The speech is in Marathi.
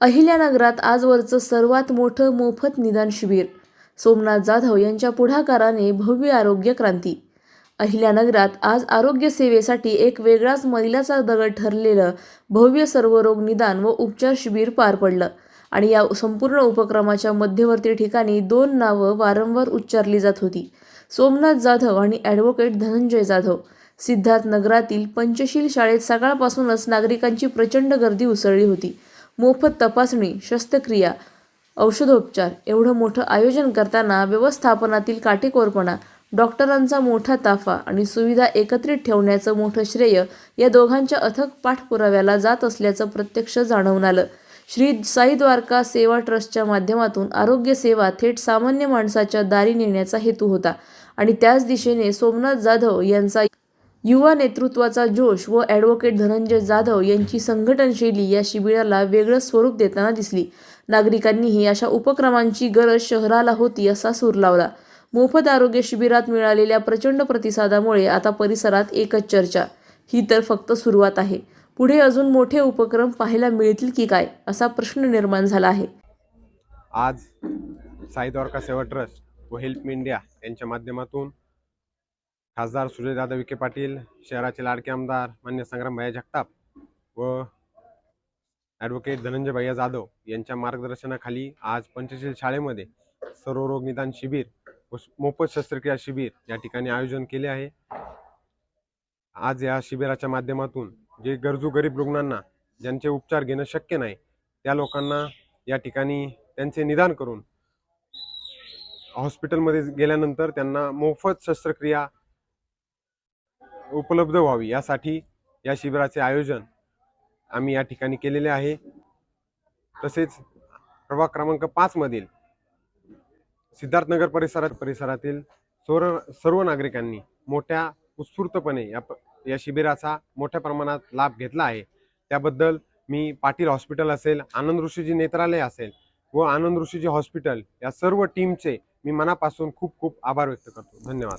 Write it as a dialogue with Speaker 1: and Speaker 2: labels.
Speaker 1: अहिल्यानगरात आजवरचं सर्वात मोठं मोफत निदान शिबिर. सोमनाथ जाधव यांच्या पुढाकाराने भव्य आरोग्य क्रांती. अहिल्यानगरात आज आरोग्य सेवेसाठी एक वेगळाच मैलाचा दगड ठरलेलं भव्य सर्वरोग निदान व उपचार शिबिर पार पडलं आणि या संपूर्ण उपक्रमाच्या मध्यवर्ती ठिकाणी दोन नावं वारंवार उच्चारली जात होती. सोमनाथ जाधव आणि ॲडव्होकेट धनंजय जाधव. सिद्धार्थ नगरातील पंचशील शाळेत सकाळपासूनच नागरिकांची प्रचंड गर्दी उसळली होती. मोफत तपासणी शस्त्रक्रिया औषधोपचार एवढं मोठं आयोजन करताना व्यवस्थापनातील काटेकोरपणा डॉक्टरांचा मोठा ताफा आणि सुविधा एकत्रित ठेवण्याचं मोठं श्रेय या दोघांच्या अथक पाठपुराव्याला जात असल्याचं प्रत्यक्ष जाणवून आलं. श्री साई द्वारका सेवा ट्रस्टच्या माध्यमातून आरोग्य सेवा थेट सामान्य माणसाच्या दारी नेण्याचा हेतू होता आणि त्याच दिशेने सोमनाथ जाधव यांचा युवा नेतृत्वाचा जोश व ॲडव्होकेट धनंजय जाधव यांची संघटनशैली या शिबिराला वेगळं स्वरूप देताना दिसली. नागरिकांनीही अशा उपक्रमांची गरज शहराला होती असा सूर लावला. मोफत आरोग्य शिबिरात मिळालेल्या प्रचंड प्रतिसादामुळे आता परिसरात एकच चर्चा ही तर फक्त सुरुवात आहे. पुढे अजून मोठे उपक्रम पाहायला मिळतील की काय असा प्रश्न निर्माण झाला आहे.
Speaker 2: आज साई द्वारका सेवा ट्रस्ट व हेल्प इंडिया यांच्या माध्यमातून खासदार सुजयदादा विखे पाटील शहराचे लाडके आमदार मान्य संग्राम भैया जगताप व ॲडव्होकेट धनंजय भैया जाधव यांच्या मार्गदर्शनाखाली आज पंचशील शाळेमध्ये सर्व रोग निदान शिबिर व मोफत शस्त्रक्रिया शिबिर या ठिकाणी आयोजन केले आहे. आज या शिबिराच्या माध्यमातून जे गरजू गरीब रुग्णांना ज्यांचे उपचार घेणं शक्य नाही त्या लोकांना या ठिकाणी त्यांचे निदान करून हॉस्पिटलमध्ये गेल्यानंतर त्यांना मोफत शस्त्रक्रिया उपलब्ध व्हावी यासाठी या शिबिराचे आयोजन आम्ही या ठिकाणी केलेले आहे. तसेच प्रभाग क्रमांक पाचमधील सिद्धार्थनगर परिसरात परिसरातील सर्व सर्व नागरिकांनी मोठ्या उत्स्फूर्तपणे या प- या शिबिराचा मोठ्या प्रमाणात लाभ घेतला आहे. त्याबद्दल मी पाटील हॉस्पिटल असेल आनंद ऋषीजी नेत्रालय असेल व आनंद ऋषीजी हॉस्पिटल या सर्व टीमचे मी मनापासून खूप खूप आभार व्यक्त करतो. धन्यवाद.